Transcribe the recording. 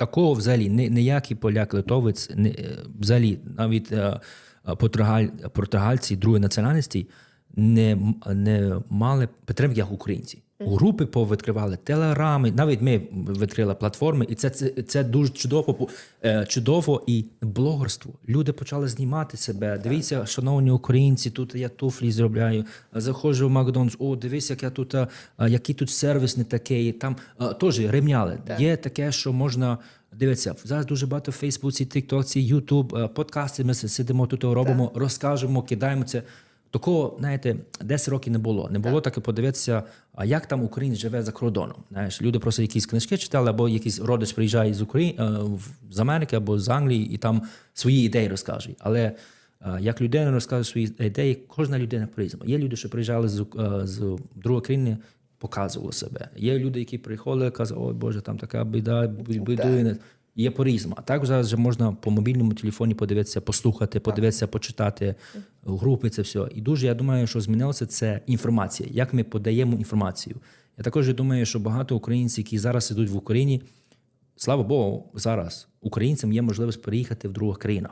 такого взагалі ні- ніякий поляк, литовець, не е, взагалі навіть е, е, португаль, португальці другої національності не, не мали підтримки як українці. Групи повідкривали, телеграми, навіть ми відкрили платформи, і це, це, це дуже чудово, е, чудово і блогерство. Люди почали знімати себе. Дивіться, шановні українці, тут я туфлі зробляю. Заходжу в Макдональдс, о, дивись, як я тут, е, який тут сервіс не такий. Там е, теж ремняли. Є таке, що можна. Дивіться, зараз дуже багато в Фейсбуці, Тіктоці, Ютуб, подкасти. Ми сидимо тут, робимо, розкажемо, кидаємо це. Такого, знаєте, 10 років не було. Не було таке подивитися, а як там українець живе за кордоном. Знаєш, люди просто якісь книжки читали, або якийсь родич приїжджає з України з Америки або з Англії і там свої ідеї розкаже. Але е, як людина розкаже свої ідеї, кожна людина по-різному. Є люди, що приїжджали з, е, з другої країни, показували себе. Є люди, які приходили, казали, ой Боже, там така біда, бідує. Є по-різному. А так зараз вже можна по мобільному телефоні подивитися, послухати, подивитися, почитати групи, це все. І дуже я думаю, що змінилося це інформація, як ми подаємо інформацію. Я також думаю, що багато українців, які зараз ідуть в Україні, слава Богу, зараз українцям є можливість переїхати в других країнах.